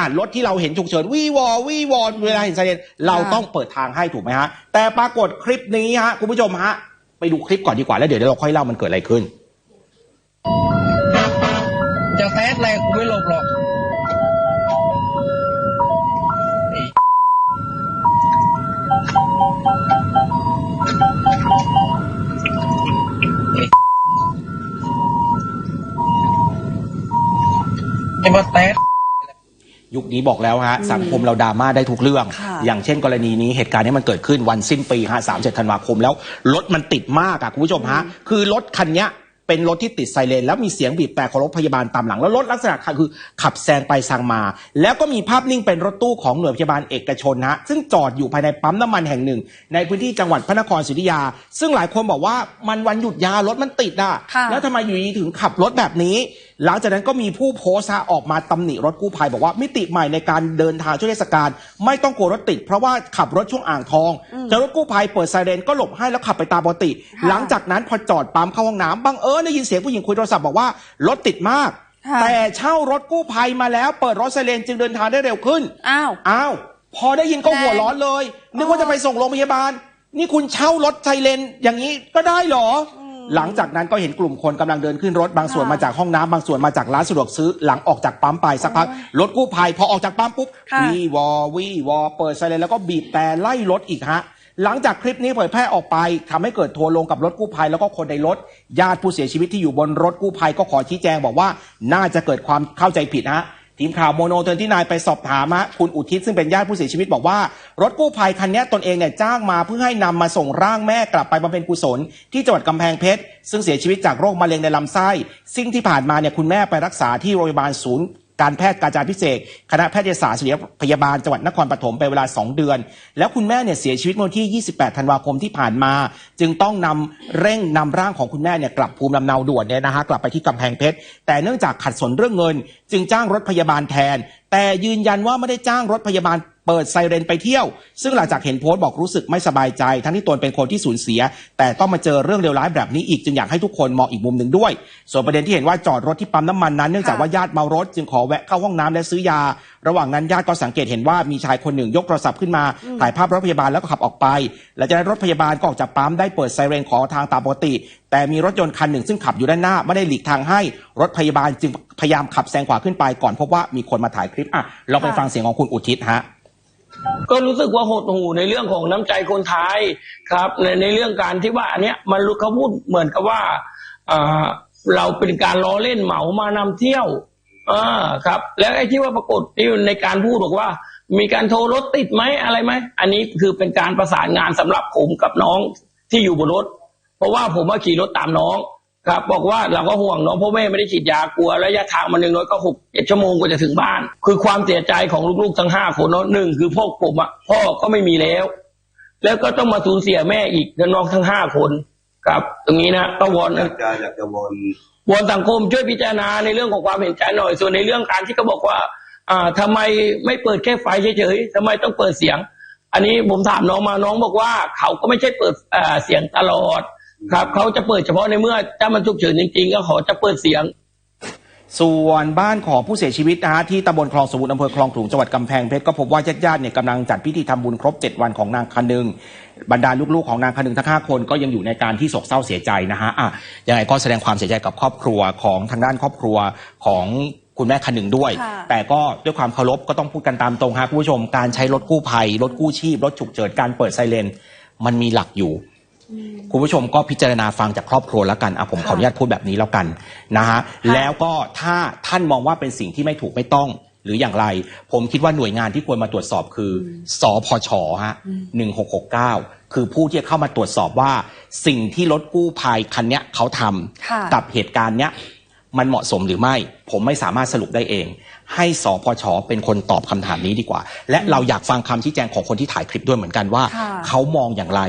อ่านรถที่เราเห็นฉุกเฉินวีวอวีวอเวลาเห็นไซเรนเราต้องเปิดทางให้ถูกไหมฮะ แต่ปรากฏคลิปนี้ฮะคุณผู้ชมฮะไปดูคลิปก่อนดีกว่าแล้วเดี๋ยวเราค่อยเล่ามันเกิดอะไรขึ้น จะแซดแรงกูไม่หลบหรอกไอ้ไอ้มาแซด ยุคนี้บอกแล้วฮะสังคมเราดราม่าได้ทุกเรื่องค่ะอย่างเช่นกรณีนี้เหตุการณ์นี้มันเกิดขึ้นวันสิ้นปีฮะสามเจ็ดธันวาคมแล้วรถมันติดมากอะคุณผู้ชมฮะคือรถคันเนี้ยเป็นรถที่ติดไซเรนแล้วมีเสียงบีบแต่ของรถพยาบาลตามหลัง แล้วรถลักษณะคือขับแซงไปแซงมา แล้วก็มีภาพนิ่งเป็นรถตู้ของหน่วยพยาบาลเอกชนฮะซึ่งจอดอยู่ภายในปั๊มน้ำมันแห่งหนึ่ง ในพื้นที่จังหวัดพระนครศรีอยุธยา ซึ่งหลายคนบอกว่ามันวันหยุดยารถมันติดอะค่ะแล้วทำไมอยู่ดีถึงขับรถแบบนี้ หลังจากนั้นก็มีผู้โพสต์ฮะออกมาตำหนิรถกู้ภัยบอกว่ามิติใหม่ในการเดินทางช่วงเทศกาลไม่ต้องกลัวรถติด เพราะว่าขับรถช่วงอ่างทองเจอรถกู้ภัยเปิดไซเรนก็หลบให้แล้วขับไปตามปกติค่ะหลังจากนั้นพอจอดปั๊มเข้าห้องน้ำบังเอิญได้ยินเสียงผู้หญิงคุยโทรศัพท์บอกว่ารถติดมากค่ะแต่เช่ารถกู้ภัยมาแล้วเปิดรถไซเรนจึงเดินทางได้เร็วขึ้นอ้าวอ้าวพอได้ยินก็หัวร้อนเลยนึกว่าจะไปส่งโรงพยาบาล นี่คุณเช่ารถไซเรนอย่างนี้ก็ได้เหรออ หลังจากนั้นก็เห็นกลุ่มคนกำลังเดินขึ้นรถบางส่วนค่ะมาจากห้องน้ำบางส่วนมาจากร้านสะดวกซื้อหลังออกจากปั๊มไปสักพักรถกู้ภัยพอออกจากปั๊มปุ๊บค่ะวีวอวีวอเปิดไซเรนแล้วก็บีบแต่ไล่รถอีกฮะหลังจากคลิปนี้เผยแพร่ออกไปทำให้เกิดทัวร์ลงกับรถกู้ภัยแล้วก็คนในรถ ญาติผู้เสียชีวิตที่อยู่บนรถกู้ภัยก็ขอชี้แจงบอกว่าน่าจะเกิดความเข้าใจผิดฮะ ทีมข่าวโมโนเทินที่นายไปสอบถามฮะคุณอุทิศซึ่งเป็นญาติผู้เสียชีวิตบอกว่า รถกู้ภัยคันนี้ตนเองเนี่ยจ้างมาเพื่อให้นำมาส่งร่างแม่กลับไปบำเพ็ญกุศล ที่จังหวัดกำแพงเพชรซึ่งเสียชีวิตจากโรคมะเร็งในลำไส้ซึ่งที่ผ่านมาเนี่ยคุณแม่ไปรักษาที่โรงพยาบาลศูนย์ การแพทย์การจารพิเศษ คณะแพทยศาสตร์ศิริพยาบาลจังหวัดนครปฐมไปเวลา 2 เดือน แล้วคุณแม่เนี่ยเสียชีวิตเมื่อวันที่ 28 ธันวาคมที่ผ่านมา จึงต้องนำเร่งนำร่างของคุณแม่เนี่ยกลับภูมิลำเนาด่วนเนี่ยนะฮะกลับไปที่กำแพงเพชรแต่เนื่องจากขัดสนเรื่องเงิน จึงจ้างรถพยาบาลแทน แต่ยืนยันว่าไม่ได้จ้างรถพยาบาลเปิดไซเรนไปเที่ยว ซึ่งหลังจากเห็นโพสต์บอกรู้สึกไม่สบายใจ ทั้งที่ตนเป็นคนที่สูญเสีย แต่ต้องมาเจอเรื่องเลวร้ายแบบนี้อีกจึงอยากให้ทุกคนมองอีกมุมหนึ่งด้วย ส่วนประเด็นที่เห็นว่าจอดรถที่ปั๊มน้ำมันนั้นเนื่องจากว่าญาติเมารถจึงขอแวะเข้าห้องน้ำและซื้อยา ระหว่างนั้นญาติก็สังเกตเห็นว่ามีชายคนหนึ่งยกโทรศัพท์ขึ้นมาถ่ายภาพรถพยาบาลแล้วก็ขับออกไปหลังจากนั้นรถพยาบาลก็ออกจากปั๊มได้เปิดไซเรนขอทางตามปกติ แต่มีรถยนต์คันหนึ่งซึ่งขับอยู่ด้านหน้าไม่ได้หลีกทางให้รถพยาบาลจึงพยายามขับแซงขวาขึ้นไปก่อนพบว่ามีคนมาถ่ายคลิปอะเราไปฟังเสียงของคุณอุทิศฮะ ก็รู้สึกว่าหดหูในเรื่องของน้ำใจคนไทยครับ ในในเรื่องการที่ว่าอันเนี้ยมันรู้เขาพูดเหมือนกับว่าเราเป็นการล้อเล่นเหมามานำเที่ยวอ่าครับ แล้วไอ้ที่ว่าปรากฏที่ในการพูดบอกว่า มีการโทรรถติดไหมอะไรไหมอันนี้คือเป็นการประสานงานสำหรับผมกับน้องที่อยู่บนรถ เพราะว่าผมว่าขี่รถตามน้อง ครับบอกว่าเราก็ห่วงน้องเพราะแม่ไม่ได้ฉีดยากลัวระยะทางมันหนึ่งน้อยก็หกเจ็ดชั่วโมงกว่าจะถึงบ้าน คือความเสียใจของลูกๆทั้งห้าคนเนาะหนึ่งคือพ่อผมอะพ่อก็ไม่มีแล้ว แล้วก็ต้องมาสูญเสียแม่อีกน้องทั้งห้าคนครับ ตรงนี้นะก็วอนอยากจะอยากจะวอนวอนสังคมช่วยพิจารณาในเรื่องของความเห็นใจหน่อย ส่วนในเรื่องการที่เขาบอกว่า อ่าทำไมไม่เปิดแค่ไฟเฉยๆทำไมต้องเปิดเสียง อันนี้ผมถามน้องมาน้องบอกว่า เขาก็ไม่ใช่เปิดอ่าเสียงตลอด ครับเขาจะเปิดเฉพาะในเมื่อถ้ามันฉุกเฉินจริงๆก็ขอจะเปิดเสียง ส่วนบ้านของผู้เสียชีวิตนะฮะที่ตำบลคลองสมุทรอำเภอคลองขลุงจังหวัดกำแพงเพชรก็พบว่าญาติๆเนี่ยกำลังจัดพิธีทำบุญครบ 7 วันของนางคันหนึงบรรดาลูกๆของนางคันหนึงทั้งห้าคนก็ยังอยู่ในการที่โศกเศร้าเสียใจนะฮะอะยังไงก็แสดงความเสียใจกับครอบครัวของทางด้านครอบครัวของคุณแม่คันหนึ่งด้วยค่ะแต่ก็ด้วยความเคารพก็ต้องพูดกันตามตรงฮะคุณผู้ชมการใช้รถกู้ภัยรถกู้ชีพรถฉุกเฉินการเปิดไซเรนมันมีหลักอยู่ คุณผู้ชมก็พิจารณาฟังจากครอบครัวแล้วกันอะผมขออนุญาตพูดแบบนี้แล้วกันนะฮะแล้วก็ถ้าท่านมองว่าเป็นสิ่งที่ไม่ถูกไม่ต้อง หรืออย่างไร ผมคิดว่าหน่วยงานที่ควรมาตรวจสอบคืออสพชฮะหนึ่งหกหกเก้าคือผู้ที่จะเข้ามาตรวจสอบว่าสิ่งที่รถกู้ภัยคันเนี้ยเขาทค่ะำกับเหตุการณ์เนี้ยมันเหมาะสมหรือไม่ ผมไม่สามารถสรุปได้เอง ให้สพชเป็นคนตอบคำถามนี้ดีกว่า และเราอยากฟังคำชี้แจงของคนที่ถ่ายคลิปด้วยเหมือนกันว่าค่ะเขามองอย่างไร